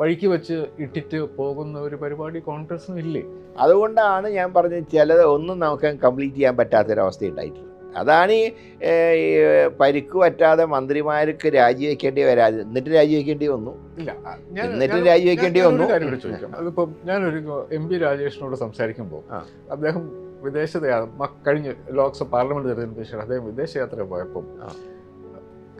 വഴിക്ക് വെച്ച് ഇട്ടിട്ട് പോകുന്ന ഒരു പരിപാടി കോൺഗ്രസ്സിനും ഇല്ലേ അതുകൊണ്ടാണ് ഞാൻ പറഞ്ഞത് ചിലത് ഒന്നും നമുക്ക് കംപ്ലീറ്റ് ചെയ്യാൻ പറ്റാത്തൊരവസ്ഥ ഉണ്ടായിട്ടുള്ളത് അതാണ് ഈ പരിക്ക് പറ്റാതെ മന്ത്രിമാർക്ക് രാജിവെക്കേണ്ടി വരാതെ എന്നിട്ട് രാജിവെക്കേണ്ടി വന്നു എന്നിട്ട് രാജിവെക്കേണ്ടി വന്നു. അതിപ്പോ ഞാനൊരു എം പി രാജേഷിനോട് സംസാരിക്കുമ്പോൾ. അദ്ദേഹം വിദേശ കഴിഞ്ഞ ലോക്സഭ പാർലമെന്റ് തെരഞ്ഞെടുപ്പിന് ശേഷം അദ്ദേഹം വിദേശയാത്ര പോയപ്പോൾ.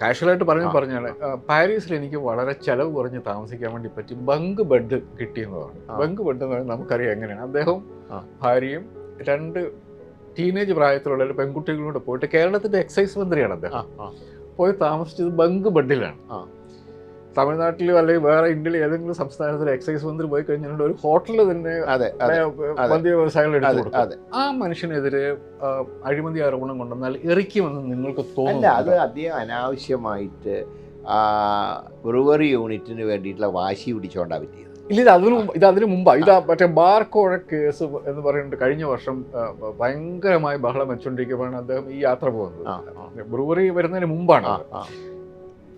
കാഷ്വലായിട്ട് പറഞ്ഞു പറഞ്ഞാൽ പാരീസിൽ എനിക്ക് വളരെ ചിലവ് കുറഞ്ഞ് താമസിക്കാൻ വേണ്ടി പറ്റി ബങ്ക് ബെഡ് കിട്ടിയെന്ന് പറഞ്ഞു. ബങ്ക് ബെഡ് എന്ന് പറഞ്ഞാൽ നമുക്കറിയാം എങ്ങനെയാണ്. അദ്ദേഹം ഭാര്യയും രണ്ട് ടീനേജ് പ്രായത്തിലുള്ള ഒരു പെൺകുട്ടികളോട് പോയിട്ട് കേരളത്തിന്റെ എക്സൈസ് മന്ത്രിയാണ് അദ്ദേഹം. പോയി താമസിച്ചത് ബങ്ക് ബെഡിലാണ്. തമിഴ്നാട്ടിലോ അല്ലെങ്കിൽ വേറെ ഇന്ത്യയിലെ ഏതെങ്കിലും സംസ്ഥാനത്തിൽ എക്സൈസ് മന്ത്രി പോയി കഴിഞ്ഞാൽ ഒരു ഹോട്ടലിൽ തന്നെ അതെ. മദ്യ വ്യവസായികൾ എടുത്തു അതെ ആ മനുഷ്യനെതിരെ അഴിമതി ആരോപണം കൊണ്ടുവന്നാൽ എറിക്കുമെന്ന് നിങ്ങൾക്ക് തോന്നുന്നു അത് അദ്ദേഹം അനാവശ്യമായിട്ട് ബ്രൂവറി യൂണിറ്റിന് വേണ്ടിയിട്ടുള്ള വാശി പിടിച്ചോണ്ടാ പറ്റിയത്. ഇല്ല ഇത് അതിന് ഇത് അതിന് മുമ്പാണ് ഇതാ മറ്റേ ബാർക്കോഴ കേസ് എന്ന് പറയുന്നത് കഴിഞ്ഞ വർഷം ഭയങ്കരമായി ബഹളം വെച്ചുകൊണ്ടിരിക്കുമ്പോഴാണ് അദ്ദേഹം ഈ യാത്ര പോകുന്നത്. ബ്രൂവറി വരുന്നതിന് മുമ്പാണ്.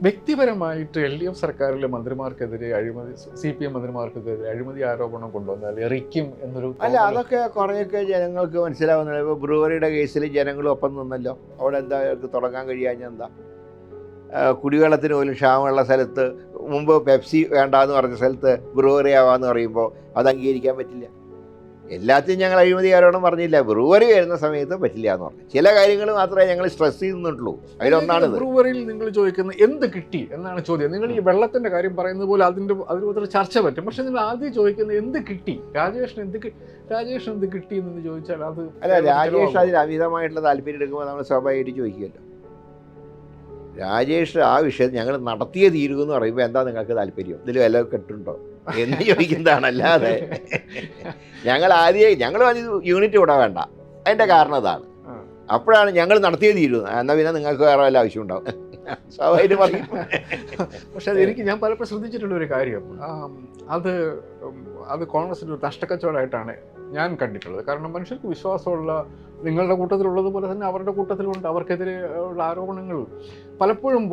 വ്യക്തിപരമായിട്ട് എൽ ഡി എഫ് സർക്കാരിലെ മന്ത്രിമാർക്കെതിരെ അഴിമതി സി പി എം മന്ത്രിമാർക്കെതിരെ അഴിമതി ആരോപണം കൊണ്ടുവന്നാൽ എറിക്കും എന്നൊരു അല്ല അതൊക്കെ കുറേയൊക്കെ ജനങ്ങൾക്ക് മനസ്സിലാവുന്നില്ല. ഇപ്പോൾ ബ്രൂവറിയുടെ കേസിൽ ജനങ്ങളും ഒപ്പം നിന്നല്ലോ. അവിടെ എന്താ അവർക്ക് തുടങ്ങാൻ കഴിയാഞ്ഞ എന്താ? കുടിവെള്ളത്തിന് പോലും ക്ഷാമമുള്ള സ്ഥലത്ത് മുമ്പ് പെപ്സി വേണ്ടാന്ന് പറഞ്ഞ സ്ഥലത്ത് ബ്രൂവറി ആവാന്ന് പറയുമ്പോൾ അത് അംഗീകരിക്കാൻ പറ്റില്ല. എല്ലാത്തിനും ഞങ്ങൾ അഴിമതി ആരോടും പറഞ്ഞില്ല. ബ്രൂവറി വരുന്ന സമയത്ത് പറ്റില്ല എന്ന് പറഞ്ഞു. ചില കാര്യങ്ങൾ മാത്രമേ ഞങ്ങൾ സ്ട്രെസ് ചെയ്യുന്നുള്ളൂ അതിലൊന്നാണിത് ബ്രൂവറിയിൽ നിങ്ങൾ ചോദിക്കുന്നത് എന്ത് കിട്ടി എന്നാണ് ചോദ്യം. നിങ്ങൾ ഈ വെള്ളത്തിന്റെ കാര്യം പറയുന്നത് പോലെ അതിന്റെ അതിന് ചർച്ച പറ്റും. പക്ഷെ നിങ്ങൾ ആദ്യം ചോദിക്കുന്നത് എന്ത് കിട്ടി? രാജേഷിന് എന്ത് രാജേഷിന് എന്ത് കിട്ടി എന്ന് ചോദിച്ചാൽ അത് അല്ല രാജേഷ് അതിൽ അമിതമായിട്ടുള്ള താല്പര്യം എടുക്കുമ്പോൾ നമ്മൾ സ്വാഭാവികമായിട്ട് ചോദിക്കുമല്ലോ. രാജേഷ് ആ വിഷയം ഞങ്ങൾ നടത്തിയ തീരുമെന്ന് എന്ന് പറയുമ്പോൾ എന്താ നിങ്ങൾക്ക് താല്പര്യം? ഇതിൽ വില കെട്ടുണ്ടോ? എന്ന് ചോദിക്കുന്നതാണ് അല്ലാതെ. ഞങ്ങൾ ആദ്യം ഞങ്ങൾ യൂണിറ്റ് ഇവിടെ വേണ്ട. അതിന്റെ കാരണം അതാണ്. അപ്പോഴാണ് ഞങ്ങൾ നടത്തിയ തീരുന്നത് എന്നാൽ പിന്നെ നിങ്ങൾക്ക് വേറെ വല്ല ആവശ്യം ഉണ്ടാവും. സ്വാഭാവികമായിട്ട് പറയും. പക്ഷെ അത് എനിക്ക് ഞാൻ പലപ്പോഴും ശ്രദ്ധിച്ചിട്ടുള്ള ഒരു കാര്യം. അത് അത് കോൺഗ്രസിന്റെ ഒരു നഷ്ടക്കച്ചവടമായിട്ടാണ് ഞാൻ കണ്ടിട്ടുള്ളത്. കാരണം മനുഷ്യർക്ക് വിശ്വാസമുള്ള നിങ്ങളുടെ കൂട്ടത്തിലുള്ളത് പോലെ തന്നെ അവരുടെ കൂട്ടത്തിലുണ്ട് അവർക്കെതിരെ ഉള്ള ആരോപണങ്ങൾ പലപ്പോഴും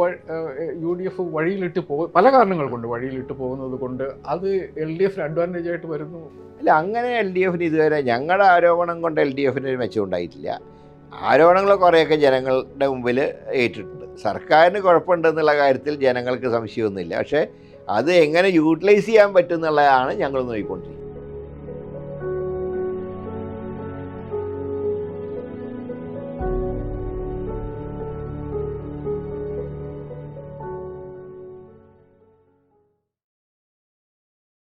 യു ഡി എഫ് വഴിയിലിട്ട് പോ പല കാരണങ്ങൾ കൊണ്ട് വഴിയിലിട്ട് പോകുന്നത് കൊണ്ട് അത് എൽ ഡി എഫിന് അഡ്വാന്റേജ് ആയിട്ട് വരുന്നു. അല്ല അങ്ങനെ എൽ ഡി എഫിന് ഇതുവരെ ഞങ്ങളുടെ ആരോപണം കൊണ്ട് എൽ ഡി എഫിന് ഒരു മെച്ചം ഉണ്ടായിട്ടില്ല. ആരോപണങ്ങൾ കുറേയൊക്കെ ജനങ്ങളുടെ മുമ്പിൽ ഏറ്റിട്ടുണ്ട്. സർക്കാരിന് കുഴപ്പമുണ്ടെന്നുള്ള കാര്യത്തിൽ ജനങ്ങൾക്ക് സംശയമൊന്നുമില്ല. പക്ഷേ അത് എങ്ങനെ യൂട്ടിലൈസ് ചെയ്യാൻ പറ്റും എന്നുള്ളതാണ് ഞങ്ങൾ നോക്കിക്കൊണ്ടിരിക്കുന്നത്.